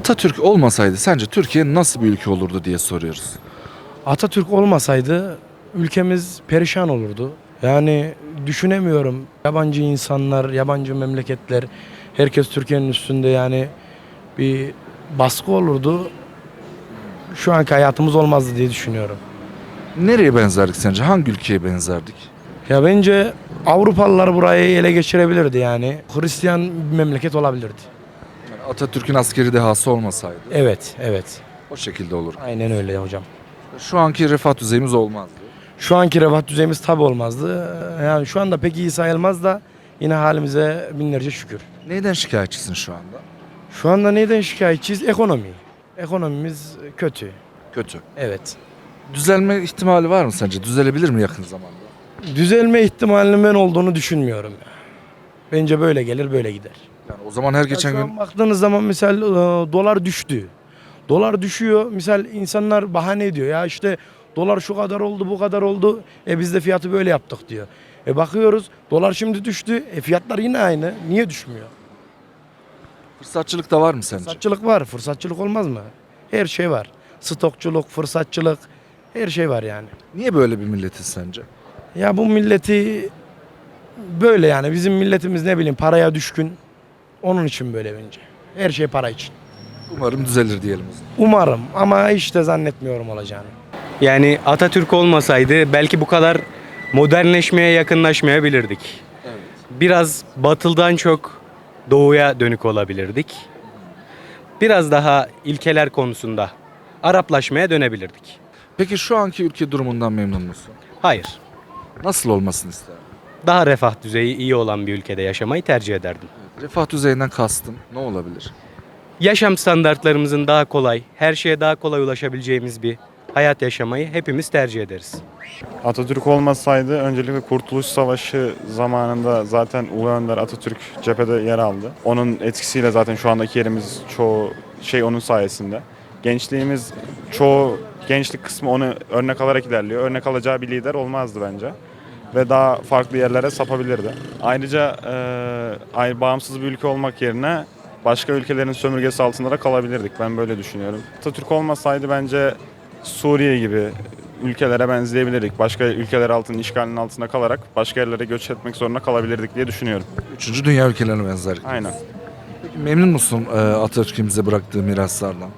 Atatürk olmasaydı sence Türkiye nasıl bir ülke olurdu diye soruyoruz. Atatürk olmasaydı ülkemiz perişan olurdu. Yani düşünemiyorum. Yabancı insanlar, yabancı memleketler, herkes Türkiye'nin üstünde yani bir baskı olurdu. Şu anki hayatımız olmazdı diye düşünüyorum. Nereye benzerdik sence? Hangi ülkeye benzerdik? Ya bence Avrupalılar burayı ele geçirebilirdi yani. Hristiyan bir memleket olabilirdi. Atatürk'ün askeri dehası olmasaydı Evet, evet. o şekilde olur. Aynen öyle hocam. Şu anki refah düzeyimiz olmazdı. Şu anki refah düzeyimiz tabi olmazdı. Yani şu anda pek iyi sayılmaz da yine halimize binlerce şükür. Neyden şikayetçisin şu anda? Şu anda neyden şikayetçiyiz? Ekonomi. Ekonomimiz kötü. Kötü. Evet. Düzelme ihtimali var mı sence? Düzelebilir mi yakın zamanda? Düzelme ihtimalinin ben olduğunu düşünmüyorum. ya. Bence böyle gelir böyle gider. Yani o zaman her geçen gün baktığınız zaman misal e, dolar düştü. Dolar düşüyor. Misal insanlar bahane ediyor. Ya işte dolar şu kadar oldu bu kadar oldu. E biz de fiyatı böyle yaptık diyor. E bakıyoruz dolar şimdi düştü. E fiyatlar yine aynı. Niye düşmüyor? fırsatçılık da var mı sence? Fırsatçılık var. Fırsatçılık olmaz mı? Her şey var. Stokçuluk, fırsatçılık her şey var yani. Niye böyle bir milletiz sence? Ya bu milleti böyle yani bizim milletimiz ne bileyim paraya düşkün. Onun için böyle bence. Her şey para için. Umarım düzelir diyelim. Umarım ama hiç de zannetmiyorum olacağını. Yani Atatürk olmasaydı belki bu kadar modernleşmeye yakınlaşmayabilirdik. Biraz batıldan çok doğuya dönük olabilirdik. Biraz daha ilkeler konusunda Araplaşmaya dönebilirdik. Peki şu anki ülke durumundan memnun musun? Hayır. Nasıl olmasını isterdin? Daha refah düzeyi iyi olan bir ülkede yaşamayı tercih ederdim. Refah düzeyinden kastın ne olabilir? Yaşam standartlarımızın daha kolay, her şeye daha kolay ulaşabileceğimiz bir hayat yaşamayı hepimiz tercih ederiz. Atatürk olmasaydı öncelikle Kurtuluş Savaşı zamanında zaten Ulu Önder Atatürk cephede yer aldı. Onun etkisiyle zaten şu andaki yerimiz çoğu şey onun sayesinde. Gençliğimiz çoğu gençlik kısmı onu örnek alarak ilerliyor. Örnek alacağı bir lider olmazdı bence. Ve daha farklı yerlere sapabilirdi. Ayrıca eee, ay- bağımsız bir ülke olmak yerine başka ülkelerin sömürgesi altında da kalabilirdik. Ben böyle düşünüyorum. Atatürk olmasaydı bence Suriye gibi ülkelere benzeyebilirdik. Başka ülkeler altının işgalinin altında kalarak başka yerlere göç etmek zorunda kalabilirdik diye düşünüyorum. Üçüncü dünya ülkelerine benzerdik. Aynen. Peki memnun musun e, Atatürk'ün bize bıraktığı miraslardan?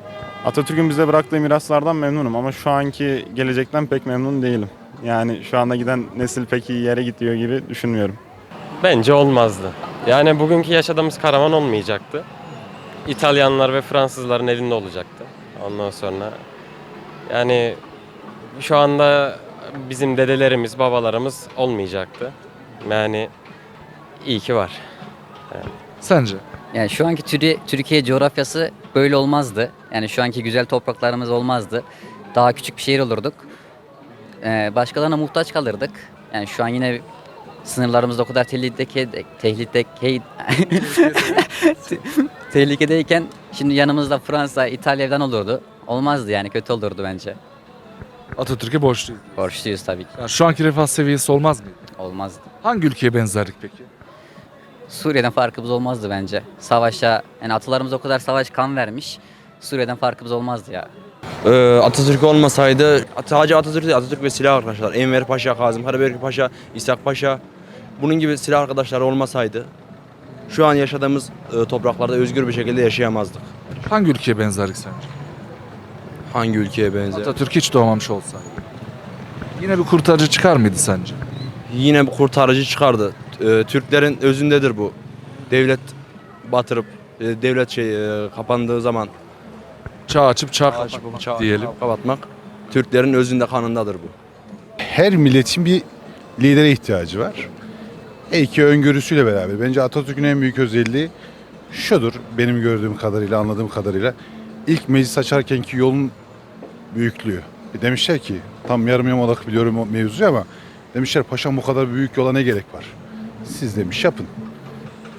Atatürk'ün bize bıraktığı miraslardan memnunum ama şu anki gelecekten pek memnun değilim. Yani şu anda giden nesil pek iyi yere gidiyor gibi düşünmüyorum. Bence olmazdı. Yani bugünkü yaşadığımız karavan olmayacaktı. İtalyanlar ve Fransızların elinde olacaktı. Ondan sonra yani şu anda bizim dedelerimiz, babalarımız olmayacaktı. Yani iyi ki var. Sence? Yani şu anki Türkiye, Türkiye coğrafyası böyle olmazdı. Yani şu anki güzel topraklarımız olmazdı. Daha küçük bir şehir olurduk. Ee, başkalarına muhtaç kalırdık. Yani şu an yine sınırlarımız da o kadar tehlikedeki, tehlikedeki, tehlikedeyken şimdi yanımızda Fransa, İtalya'dan olurdu. Olmazdı yani kötü olurdu bence. Atatürk'e borçluyuz. Borçluyuz tabii ki. Yani şu anki refah seviyesi olmaz mıydı? Olmazdı. Hangi ülkeye benzerdik peki? Suriye'den farkımız olmazdı bence. Savaşa, yani atalarımız o kadar savaş kan vermiş. Suriye'den farkımız olmazdı ya. Ee, Atatürk olmasaydı sadece Atatürk değil Atatürk ve silah arkadaşlar Enver Paşa, Kazım Karabekir Paşa, İshak Paşa bunun gibi silah arkadaşları olmasaydı şu an yaşadığımız e, topraklarda özgür bir şekilde yaşayamazdık. Hangi ülkeye benzerdik sence? Hangi ülkeye benzer? Atatürk hiç doğmamış olsaydı. Yine bir kurtarıcı çıkar mıydı sence? Yine bir kurtarıcı çıkardı. Ee, Türklerin özündedir bu. Devlet batırıp e, devlet şey e, kapandığı zaman Çağ açıp çağ çağ- kapatmak çağ- diyelim. kapatmak Türklerin özünde kanındadır bu. her milletin bir lidere ihtiyacı var. Eki öngörüsüyle beraber. Bence Atatürk'ün en büyük özelliği şudur benim gördüğüm kadarıyla, anladığım kadarıyla. ilk meclis açarkenki yolun büyüklüğü. E demişler ki, tam yarım yamalak biliyorum o mevzuyu ama demişler paşam bu kadar büyük yola ne gerek var? Siz demiş yapın.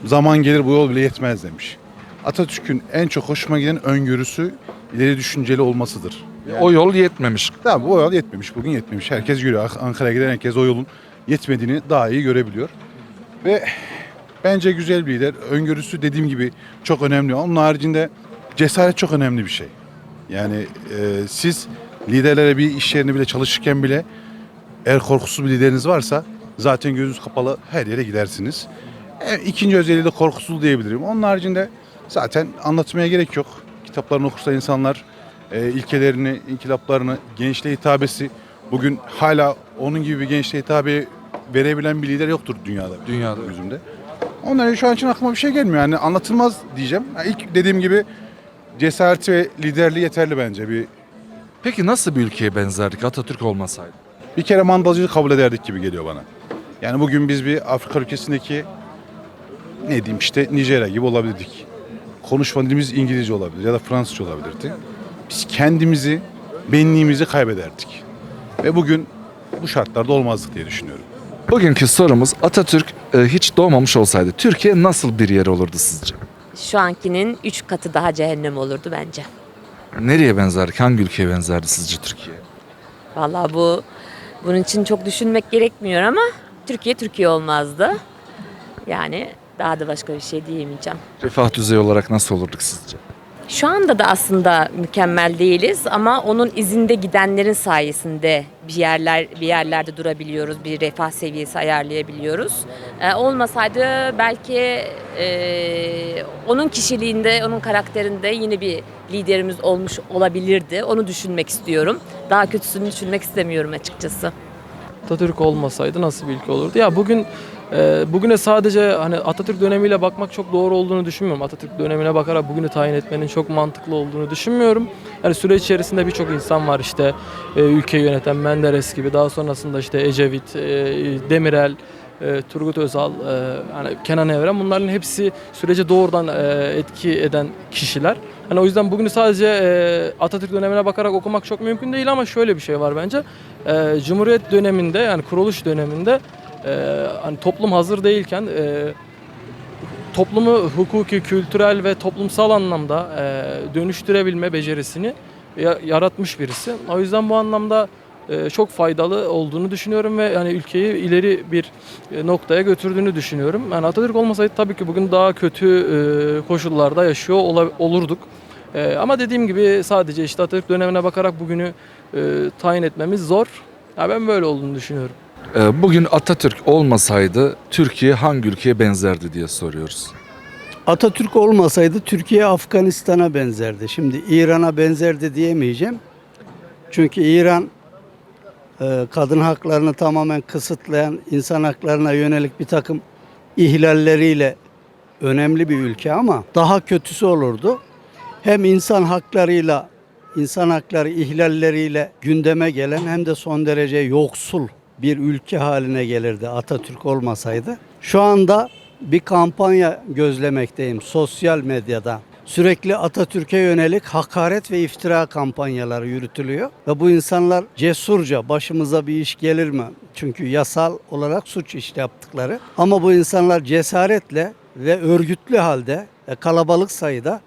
Zaman gelir bu yol bile yetmez demiş. Atatürk'ün en çok hoşuma giden öngörüsü ileri düşünceli olmasıdır. O yol yetmemiş. Tamam o yol yetmemiş. Bugün yetmemiş. Herkes görüyor. Ankara'ya giden herkes o yolun yetmediğini daha iyi görebiliyor. Ve bence güzel bir lider. Öngörüsü dediğim gibi çok önemli. Onun haricinde cesaret çok önemli bir şey. Yani e, siz liderlere bir iş yerine bile çalışırken bile eğer korkusuz bir lideriniz varsa zaten gözünüz kapalı her yere gidersiniz. E, ikinci özelliği de korkusuz diyebilirim. Onun haricinde zaten anlatmaya gerek yok. Kitaplarını okursa insanlar e, ilkelerini, inkılaplarını, gençliğe hitabesi bugün hala onun gibi bir gençliğe hitabe verebilen bir lider yoktur dünyada. Dünyada. Gözümde. Onlar şu an için aklıma bir şey gelmiyor. Yani anlatılmaz diyeceğim. Yani ilk dediğim gibi cesareti ve liderliği yeterli bence. Bir Peki nasıl bir ülkeye benzerdik Atatürk olmasaydı? bir kere mandalcılığı kabul ederdik gibi geliyor bana. Yani bugün biz bir Afrika ülkesindeki ne diyeyim işte Nijerya gibi olabilirdik. Konuşma dilimiz İngilizce olabilir ya da Fransızca olabilirdi. Biz kendimizi, benliğimizi kaybederdik. Ve bugün bu şartlarda olmazdık diye düşünüyorum. Bugünkü sorumuz Atatürk e, hiç doğmamış olsaydı Türkiye nasıl bir yer olurdu sizce? Şu ankinin 3 katı daha cehennem olurdu bence. Nereye benzerdik? Hangi ülkeye benzerdi sizce Türkiye? Vallahi bu bunun için çok düşünmek gerekmiyor ama Türkiye Türkiye olmazdı. Yani daha da başka bir şey diyemeyeceğim. Refah düzeyi olarak nasıl olurduk sizce? Şu anda da aslında mükemmel değiliz ama onun izinde gidenlerin sayesinde bir yerler bir yerlerde durabiliyoruz, bir refah seviyesi ayarlayabiliyoruz. Ee, olmasaydı belki e, onun kişiliğinde, onun karakterinde yine bir liderimiz olmuş olabilirdi. Onu düşünmek istiyorum. Daha kötüsünü düşünmek istemiyorum açıkçası. Atatürk olmasaydı nasıl bir ülke olurdu? Ya bugün bugüne sadece hani Atatürk dönemiyle bakmak çok doğru olduğunu düşünmüyorum. Atatürk dönemine bakarak bugünü tayin etmenin çok mantıklı olduğunu düşünmüyorum. Yani süreç içerisinde birçok insan var işte e, ülkeyi yöneten Menderes gibi daha sonrasında işte Ecevit, e, Demirel, e, Turgut Özal, e, yani Kenan Evren bunların hepsi sürece doğrudan e, etki eden kişiler. Hani o yüzden bugünü sadece e, Atatürk dönemine bakarak okumak çok mümkün değil ama şöyle bir şey var bence. E, Cumhuriyet döneminde yani kuruluş döneminde e, hani toplum hazır değilken e, toplumu hukuki, kültürel ve toplumsal anlamda e, dönüştürebilme becerisini ya- yaratmış birisi. O yüzden bu anlamda e, çok faydalı olduğunu düşünüyorum ve yani ülkeyi ileri bir e, noktaya götürdüğünü düşünüyorum. Yani Atatürk olmasaydı tabii ki bugün daha kötü e, koşullarda yaşıyor olurduk. Ama dediğim gibi sadece işte Atatürk dönemine bakarak bugünü tayin etmemiz zor. Ya ben böyle olduğunu düşünüyorum. E, Bugün Atatürk olmasaydı Türkiye hangi ülkeye benzerdi diye soruyoruz. Atatürk olmasaydı Türkiye Afganistan'a benzerdi. Şimdi İran'a benzerdi diyemeyeceğim. Çünkü İran e, kadın haklarını tamamen kısıtlayan, insan haklarına yönelik bir takım ihlalleriyle önemli bir ülke ama daha kötüsü olurdu. Hem insan haklarıyla, insan hakları ihlalleriyle gündeme gelen hem de son derece yoksul bir ülke haline gelirdi Atatürk olmasaydı. Şu anda bir kampanya gözlemekteyim sosyal medyada. Sürekli Atatürk'e yönelik hakaret ve iftira kampanyaları yürütülüyor. Ve bu insanlar cesurca başımıza bir iş gelir mi? Çünkü yasal olarak suç işte yaptıkları. Ama bu insanlar cesaretle ve örgütlü halde kalabalık sayıda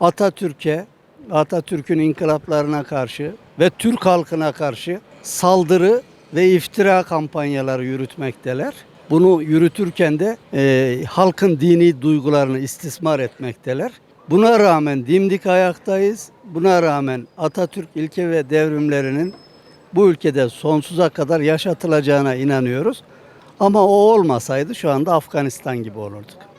Atatürk'e, Atatürk'ün inkılaplarına karşı ve Türk halkına karşı saldırı ve iftira kampanyaları yürütmekteler. Bunu yürütürken de e, halkın dini duygularını istismar etmekteler. Buna rağmen dimdik ayaktayız. Buna rağmen Atatürk ilke ve devrimlerinin bu ülkede sonsuza kadar yaşatılacağına inanıyoruz. Ama o olmasaydı şu anda Afganistan gibi olurduk.